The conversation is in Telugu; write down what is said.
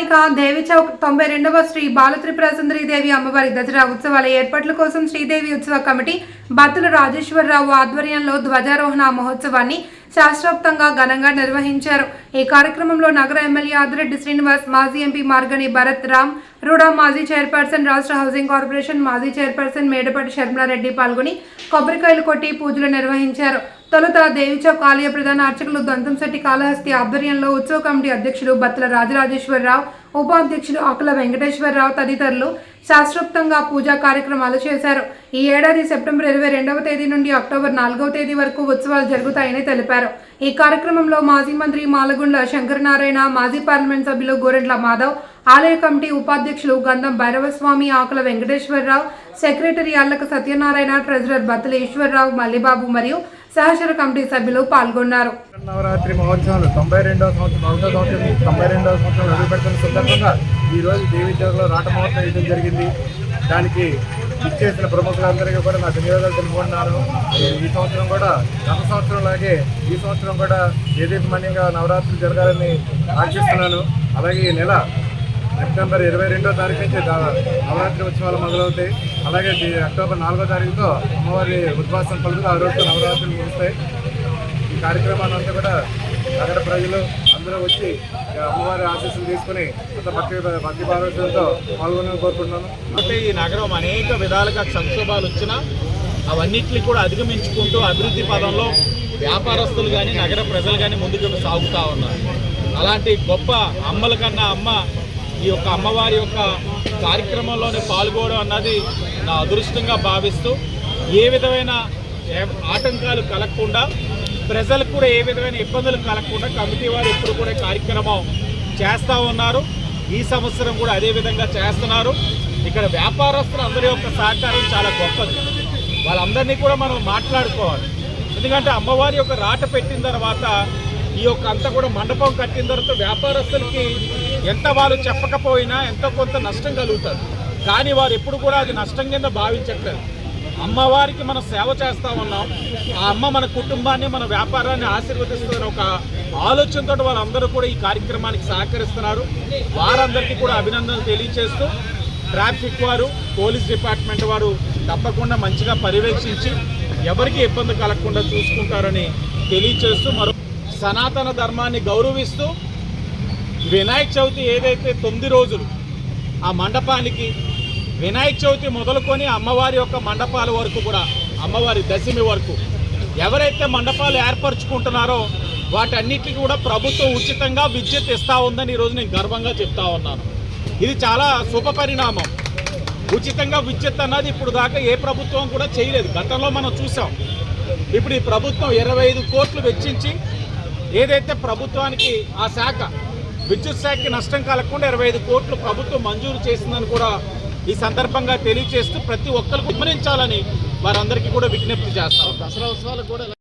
స్థానిక దేవి చౌక్ తొంభై రెండవ శ్రీ బాలత్రిపుర అమ్మవారి దసరా ఉత్సవాల ఏర్పాట్ల కోసం శ్రీదేవి ఉత్సవ కమిటీ బత్తుల రాజేశ్వరరావు ఆధ్వర్యంలో ధ్వజారోహణ మహోత్సవాన్ని శాస్త్రోక్తంగా ఘనంగా నిర్వహించారు. ఈ కార్యక్రమంలో నగర ఎమ్మెల్యే ఆదిరెడ్డి శ్రీనివాస్ మాజీ ఎంపీ మార్గని భరత్ రామ్ రూడా మాజీ చైర్పర్సన్ రాష్ట్ర హౌసింగ్ కార్పొరేషన్ మాజీ చైర్పర్సన్ మేడపాటి శర్మలారెడ్డి పాల్గొని కొబ్బరికాయలు కొట్టి పూజలు నిర్వహించారు. తొలుత దేవిచౌక్ ఆలయ ప్రధాన అర్చకులు దంతంశెట్టి కాళహస్తి ఆధ్వర్యంలో ఉత్సవ కమిటీ అధ్యక్షుడు బత్తుల రాజరాజేశ్వరరావు ఉపాధ్యక్షుడు ఆకుల వెంకటేశ్వరరావు తదితరులు శాస్త్రోక్తంగా పూజా కార్యక్రమాలు చేశారు. ఈ ఏడాది సెప్టెంబర్ ఇరవై రెండవ తేదీ నుండి అక్టోబర్ నాలుగవ తేదీ వరకు ఉత్సవాలు జరుగుతాయని తెలిపారు. ఈ కార్యక్రమంలో మాజీ మంత్రి మాలగుండ్ల శంకరనారాయణ మాజీ పార్లమెంట్ సభ్యులు గోరెంట్ల మాధవ్ ఆలయ కమిటీ ఉపాధ్యక్షులు గంధం భైరవస్వామి ఆకుల వెంకటేశ్వరరావు సెక్రటరీ అల్లక సత్యనారాయణ ట్రెజరర్ బత్తల ఈశ్వరరావు మల్లిబాబు మరియు సహచర కమిటీ సభ్యులు పాల్గొన్నారు. నవరాత్రి మహోత్సవాలు తొంభై రెండవ సంవత్సరం ఒకటో సంవత్సరం తొంభై రెండవ సంవత్సరం అడుగు సందర్భంగా ఈరోజు దేవి చౌక్లో రాట మహోత్సవం వేయడం జరిగింది. దానికి ఇచ్చేసిన ప్రముఖులందరికీ కూడా నా ధన్యవాదాలు తెలుపుకుంటున్నాను. ఈ- ఈ సంవత్సరం కూడా గత సంవత్సరం లాగే ఈ సంవత్సరం కూడా దేదీపమణ్యంగా నవరాత్రులు జరగాలని ఆశిస్తున్నాను. అలాగే ఈ నెల సెప్టెంబర్ ఇరవై రెండో తారీఖు నుంచి దా- నవరాత్రి ఉత్సవాలు మొదలవుతాయి. అలాగే అక్టోబర్ నాలుగో తారీఖుతో అమ్మవారి ఉద్వాసం పలుకులు ఆ రోజు నవరాత్రులు ముగుస్తాయి. ఈ కార్యక్రమాలంతా కూడా నగర ప్రజలు అందరూ వచ్చి అమ్మవారి ఆశీస్సులు తీసుకుని అంత భక్తి భక్తి భారతులతో పాల్గొనని కోరుకుంటున్నాను. అంటే ఈ నగరం అనేక విధాలుగా సంక్షోభాలు వచ్చినా అవన్నిటిని కూడా అధిగమించుకుంటూ అభివృద్ధి పదంలో వ్యాపారస్తులు కానీ నగర ప్రజలు కానీ ముందుకు సాగుతూ ఉన్నారు. అలాంటి గొప్ప అమ్మల కన్నా అమ్మ ఈ యొక్క అమ్మవారి యొక్క కార్యక్రమంలోనే పాల్గొనడం అన్నది నా అదృష్టంగా భావిస్తూ ఏ విధమైన ఆటంకాలు కలగకుండా ప్రజలకు కూడా ఏ విధమైన ఇబ్బందులు కలగకుండా కమిటీ వారు ఎప్పుడు కూడా కార్యక్రమం చేస్తూ ఉన్నారు. ఈ సంవత్సరం కూడా అదే విధంగా చేస్తున్నారు. ఇక్కడ వ్యాపారస్తులు అందరి యొక్క సహకారం చాలా గొప్పది. వాళ్ళందరినీ కూడా మనం మాట్లాడుకోవాలి. ఎందుకంటే అమ్మవారి యొక్క రాట పెట్టిన తర్వాత ఈ యొక్క అంతా కూడా మండపం కట్టిన తర్వాత వ్యాపారస్తులకి ఎంత వాళ్ళు చెప్పకపోయినా ఎంతో కొంత నష్టం కలుగుతుంది కానీ వారు ఎప్పుడు కూడా అది నష్టం కింద భావించట్లేదు అమ్మవారికి మనం సేవ చేస్తా ఉన్నాం. ఆ అమ్మ మన కుటుంబాన్ని మన వ్యాపారాన్ని ఆశీర్వదిస్తున్న ఒక ఆలోచనతో వాళ్ళందరూ కూడా ఈ కార్యక్రమానికి సహకరిస్తున్నారు. వారందరికీ కూడా అభినందనలు తెలియజేస్తూ ట్రాఫిక్ వారు పోలీస్ డిపార్ట్మెంట్ వారు తప్పకుండా మంచిగా పర్యవేక్షించి ఎవరికి ఇబ్బంది కలగకుండా చూసుకుంటారని తెలియజేస్తూ మరో సనాతన ధర్మాన్ని గౌరవిస్తూ వినాయక చవితి ఏదైతే తొమ్మిది రోజులు ఆ మండపానికి వినాయక చవితి మొదలుకొని అమ్మవారి యొక్క మండపాల వరకు కూడా అమ్మవారి దశమి వరకు ఎవరైతే మండపాలు ఏర్పరచుకుంటున్నారో వాటన్నిటికీ కూడా ప్రభుత్వం ఉచితంగా విద్యుత్ ఇస్తూ ఉందని ఈరోజు నేను గర్వంగా చెప్తా ఉన్నాను. ఇది చాలా శుభ పరిణామం. ఉచితంగా విద్యుత్ అన్నది ఇప్పుడు దాకా ఏ ప్రభుత్వం కూడా చేయలేదు. గతంలో మనం చూసాం. ఇప్పుడు ఈ ప్రభుత్వం ఇరవై ఐదు కోట్లు వెచ్చించి ఏదైతే ప్రభుత్వానికి ఆ శాఖ విద్యుత్ శాఖకి నష్టం కలగకుండా ఇరవై ఐదు కోట్లు ప్రభుత్వం మంజూరు చేసిందని కూడా ఈ సందర్భంగా తెలియజేస్తూ ప్రతి ఒక్కరికి గమనించాలని వారందరికీ కూడా విజ్ఞప్తి చేస్తారు దసరా ఉత్సవాలు కూడా